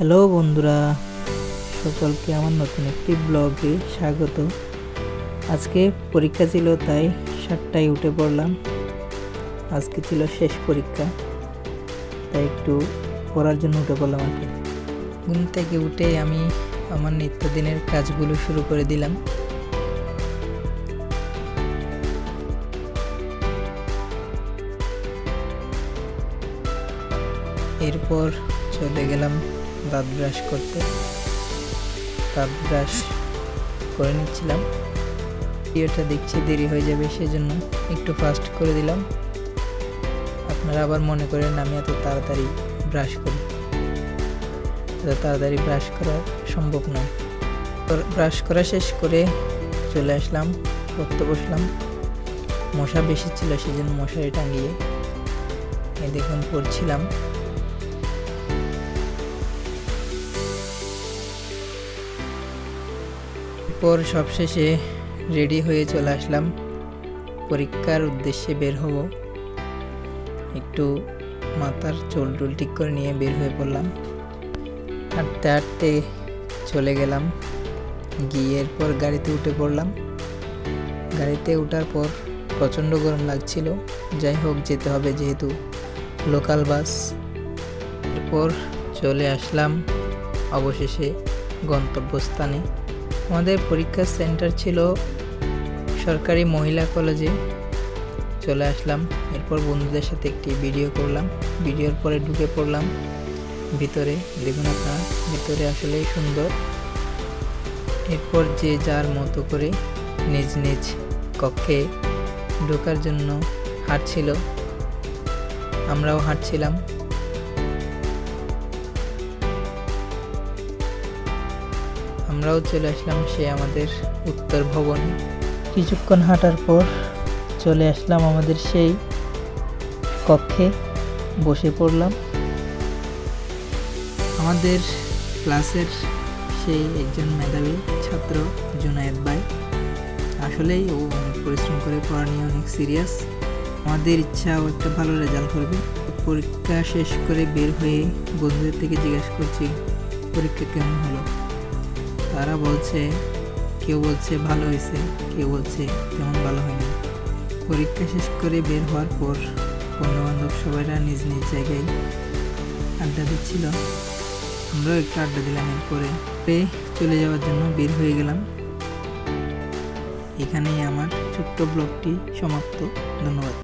Hello বন্ধুরা, সকলকে আমার নতুন একটি ব্লগে স্বাগত। আজকে পরীক্ষা ছিল, তাই সাতটায় উঠে পড়লাম। আজকে ছিল শেষ পরীক্ষা, তাই একটু পড়ার জন্য উঠে পড়লাম আর কি। ঘুম থেকে উঠে আমি আমার নিত্যদিনের কাজগুলো শুরু করে দিলাম। এরপর চলে গেলাম দাঁত ব্রাশ করতে। দাঁত ব্রাশ করে নিচ্ছিলাম। ভিডিওটা দেখছি দেরি হয়ে যাবে, সেজন্য একটু ফাস্ট করে দিলাম। আপনারা আবার মনে করেন আমি এত তাড়াতাড়ি ব্রাশ করি। এত তাড়াতাড়ি ব্রাশ করা সম্ভব নয়। ব্রাশ করা শেষ করে চলে আসলাম পড়তে বসলাম। মশা বেশি ছিল, সেজন্য মশারি টাঙিয়ে দেখুন পড়ছিলাম। পর সবশেষে রেডি হয়ে চলে আসলাম। পরীক্ষার উদ্দেশ্যে বের হব। একটু মাথার চুল টুল ঠিক করে নিয়ে বের হয়ে পড়লাম। হাঁটতে হাঁটতে চলে গেলাম। গিয়ে এরপর গাড়িতে উঠে পড়লাম। গাড়িতে ওঠার পর প্রচণ্ড গরম লাগছিল। যাই হোক, যেতে হবে যেহেতু লোকাল বাস এরপর চলে আসলাম অবশেষে গন্তব্যস্থানে। আমাদের পরীক্ষার সেন্টার ছিল সরকারি মহিলা কলেজে। চলে আসলাম, এরপর বন্ধুদের সাথে একটি ভিডিও করলাম। ভিডিওর পরে ঢুকে পড়লাম ভিতরে, দেখুন আপনারা, ভিতরে আসলেই সুন্দর। এরপর যে যার মতো করে নিজ নিজ কক্ষে ঢোকার জন্য হাঁটছিল। আমরাও হাঁটছিলাম। আমরাও চলে আসলাম সে আমাদের উত্তর ভবনে। কিছুক্ষণ হাঁটার পর চলে আসলাম আমাদের সেই কক্ষে বসে পড়লাম। আমাদের ক্লাসের সেই একজন মেধাবী ছাত্র জুনায়েদ ভাই। আসলেই ও অনেক পরিশ্রম করে পড়া নিয়ে অনেক সিরিয়াস আমাদের ইচ্ছা একটা ভালো রেজাল্ট করবে। পরীক্ষা শেষ করে বের হয়ে বন্ধুদের থেকে জিজ্ঞাসা করছি, পরীক্ষা কেমন হলো? তারা বলছে, কেউ বলছে ভালো হয়েছে কেউ বলছে তেমন ভালো হয়নি পরীক্ষা শেষ করে বের হওয়ার পর বন্ধুবান্ধব সবাইরা নিজ নিজ জায়গায় আড্ডা দিচ্ছিল। আমরাও একটু আড্ডা দিলাম এরপরে। চলে যাওয়ার জন্য বের হয়ে গেলাম। এখানেই আমার ছোট্ট ব্লগটি সমাপ্ত। ধন্যবাদ।